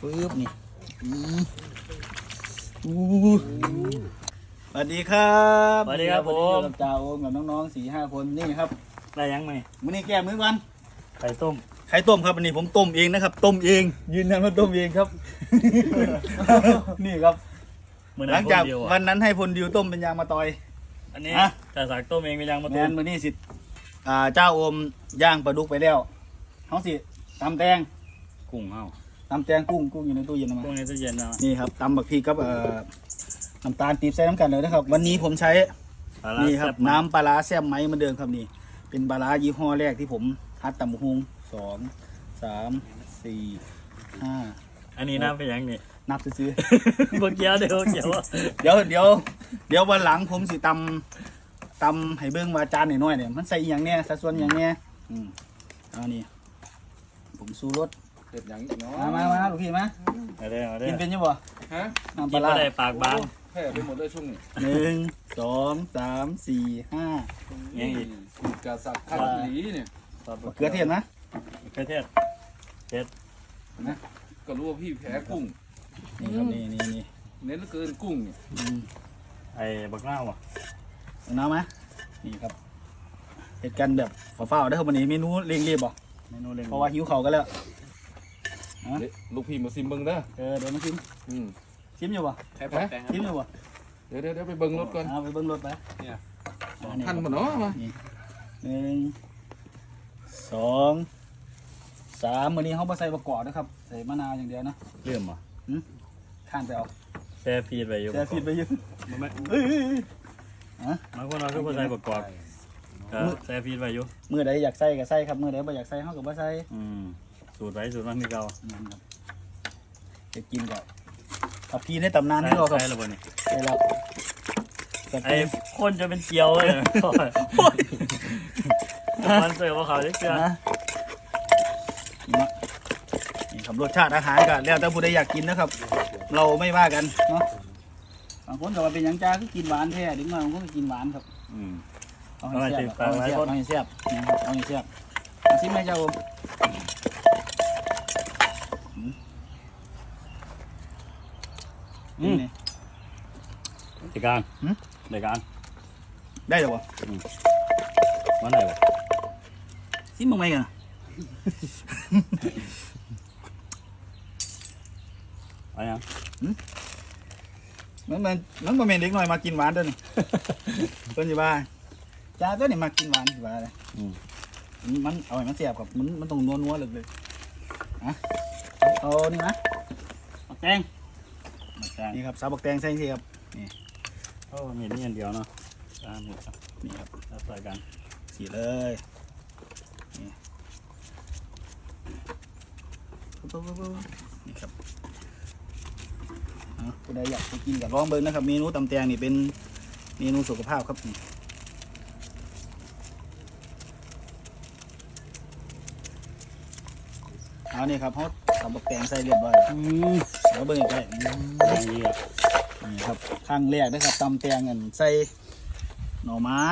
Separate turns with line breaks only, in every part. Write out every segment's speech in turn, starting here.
ปึ๊บนี่อืมอู้สวัสดีครับ
สวัสดีครับผม
วันนี้อยู่กับจ่าโอมกับน้องๆสี่ห้าคนนี่ครับ
ได้ยังไหม
มื้อนี้แก้มือกัน
ไข่ต้ม
ใครต้มครับวันนี้ผมต้มเองนะครับ ต้มเองยืนยันว่าต้มเองครับ นี่ครับ
มือ
หลังจาก
เดียว
วั
อะ
นนั้นให้พลดิวต้มเป็นยางมาตอย
อันนี้
อะ
แต่สักต้มเองเป็นยังมา
แม
ต้ม
นมื้อนี้สิอ่าเจ้าโอมย่างปลาดุกไปแล้วเขาสิตำแตง
กุ้งเฮา
ตำแตงกุ้งกุ้งอยู่ในตู้เย็นเอามา
กุ้งในตู้เย็นนะ
นี่ครับตำบักพริกกับเอ่อน้ำตาลปี๊บใส่น้ำกันเลยนะครับ วันนี้ผมใช้
ปลาร้า
นี่ครับ
แซ่มาก
น้ำปลาร้าแซ่บไหมเหมือนเดิมครับนี่ เป็นปลาร้ายี่ห้อแรกที่ผมฮัดตำบักฮุงสองสามสี่ห้า
อันนี้น้ำเป็นยังนี่
นับซื้อ
เมื่อกี้เดี๋ยวเกี่ยวอะ
ๆเดี๋ยวเดี๋ยวเดี๋ยววันหลังผมสิตำตำให้เบิ้งว่าจานหน่อยๆเนี่ยมันใส่อหย่างเนี้ยสัดส่วนอหย่างเนี้ยอืมเอานี่ผมสู้รส
เห็ดหยังอีกเนาะ
มามามาลูกพี่มา
เอาได้เอาได้
กินเป็นยังบ่
ฮะ
น้ำป
กิ
ลานร้า
ก็ได้ปากบาง
แพ้ไปหมดเลยช่วงนี้
หนึ่งสองสามสี่ห้า
ยังอีก
สูตรกาสักคัดหลีเนี่ย
เกลือเทียมนะ
เกลือเทศเจ็ด
ก็รู้ว่าพี่แพ้กุ้ง
นี่ครับนี่นี่นี่
เน้นเหลือเกินกุ้งเนี่ย
อืม
ไอ้บักนาวอะ
เอาน้ำไหมนี่ครับเหตุการณ์แบบฝ้าวๆได้อครับวันนี้เมนูเร่งรีบบ่
เมนูเล็ง
เพราะว่าหิวเขาวกันแล้ว
เดี๋ยวลูกพี่มาซิมเบิ้งเด้อ
เออเดี๋ยวมาชิม
อืม
ชิมอยู่บ่
แพ้แพ้
ชิมอยู่บ่
เดี๋ยวเดี๋ยวเดี๋ยวไปเบิ้งรถก่อน
เอาไปเบิ้งรถไป
เนี่ย
อ่า
ทันหมดเนาะมา
นี่หนึ่งสองสามวันนี้เขาบ่ใส่ประกอบนะครับใส่มะนาวอย่างเดียวนะ
เลื่อมอะ
ข้านไปเอา
แช่ฟีดไปอยู่
แช่ฟีดไปอยืม
มันไม่
เอ้ยเอ้ยเอ้ยฮะ
บางคนเราก็บ่ใส่ประกอบเออแช่ฟีดไปอยู่
มือใดอยากใส่ก็ใส่ครับมือใดบ่อยากใส่เขาก็บ่ใส่
อืม สูตรไว้สูตรมันคือเก่า
อืมครับจะกินก่อนขับพีในตำนาน
ใส่
ที่เราครับ
ใส่แล้วบ่นี่
ใช่แล้วแต่
ไอ้คนจะเป็นเจียวเลยมันเสิร์ฟว่าเขาจะเกลือ
นะนี่มานี่ครับรสชาติอาหารก็แล้วแต่ผู้ใดอยากกินนะครับ เราไม่ว่ากันเนาะบางคนก็ว่าเป็นหยังจ้าก็กินหวานแท้ดึงมาบางคนก็กินหวานครับ
อืม
เอาให้แซ่บ
เอา
เอา
ให้
ให้
แซ่
แซ่บบเอาให้แซ่บนะครับเอาให้แซ่บเอาซิมไหมเจ้าผม อืม นี่
เด็กกลาง
หืม
เด็กกลาง
ได้เหรอวะ
มันไหนวะ
ซิมบ้างไหมกันน่ะ
เอายัง
มันมันมันบ่แม่นเด็กน้อยมากินหวานตัวนี้เพิ่นสิว่าจ้าตัวนี้มากินหวานสิว่าเลย
อืม
มันมันเอาให้มันแซ่บครับมันมันต้องนัวๆเลยเลยอะเอานี่นะบักแตง
มาแจ้ง
นี่ครับสาวบักแตงใส่สิครับ
โอ้มีนี่อันเดียวเนาะตามนี่ครับ
นี่ครับ
แล้วใส่กัน
สีเลยนี่ปุ๊บปุ๊บปุ๊บปุ๊บนี่ครับเอาผู้ใดอยากไปกินกับลองเบิ่งนะครับเมนูตำแตงนี่เป็นเมนูสุขภาพครับนี่เอานี่ครับเขาทำบักแตงใส่เรียบร้อยแล้ว
อื ม
เดี๋ยวเบิ่งใกล้ๆอืม
อย่างนี้อะ
นี่ครับครั้งแรกนะครับตำแตงกันใส่หน่อไม้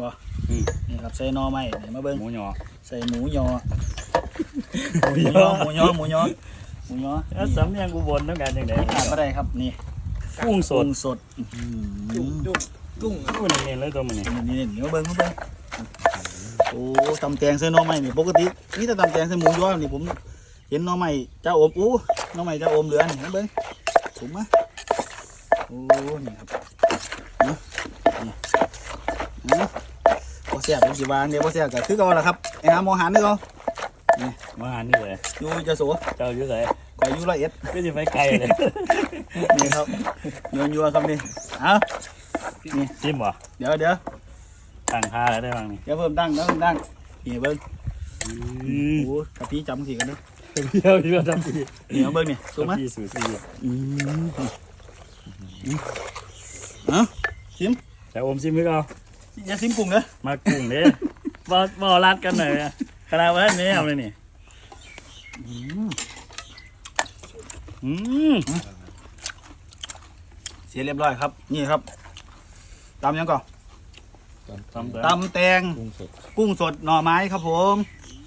บ่
อืม
นี่ครับใส่หน่อไม้นี่มาเบิ่ง
หมูหยอ
ใส่หมูยอ
หมู
หมู
ห
ย
ย
อ
อ
หมูยอหมูยอหมูยอ
แล้วสำเนียงกูบนต้องการยังไง
ขาดอะไรครับนี่
กุ้งสด
กุ้งสดอื้อหือ
จุ้งจุ้งกุ้ง
กุ้งนี่เลยตัวมันนี่
นี่นี่นี่มาเบิ่งมาเบิ่งโอ้ตำแตงใส่หน่อไม้นี่ปกตินี่แต่ตำแตงใส่หมูยอนี่ผมเห็นหน่อไม้เจ้าโอมอู้ห น่อไม้เจ้าโอมเหลือนี่มาเบิ่งถุงมาโอ้นี่ครับนี่นี่นี่พอแซ่บเป็นสิวางเดี๋ยวพอแซ่บก็คือเก่าละครับไอ้หาหมอหันนี่ก็
มาหานี่เลย
อยู่จะโส
เจ้าอยู่ไหน
ก็อยู่ละเอ็ด
ก็จะไปไกลเลย
นี่ครับยัวยัวๆครับนี่เอา
จิ้มวะ
เดี๋ยวเดี๋ยว
ตั้งค่าแล้วได้บ้างนี่
เดี๋ยวเพิ่มดังเดี๋ยวเพิ่มดังนี่เบิ้ง
อื
โอ้
ม
กะทิจำสีกัน เด้อ
เที่ยวเที่ยวทำดี
นี่เอาเบิ้งนี่ถูกไหม
ปีสูสี
อืมเอ้าชิม
แต่อมซิมพี่เอา
อย่าชิมกุ้งเด้อ
มากุ้งเด้บ่บ่รัดกันหน่อยอะขนาดว่านี้เอาเลยนี่อืม
เสร็จเรียบร้อยครับ นี่ครับตำยังก่อน
ทำแต่
ตำแตง
กุ้งสด
กุ้งสดหน่อไม้ครับผม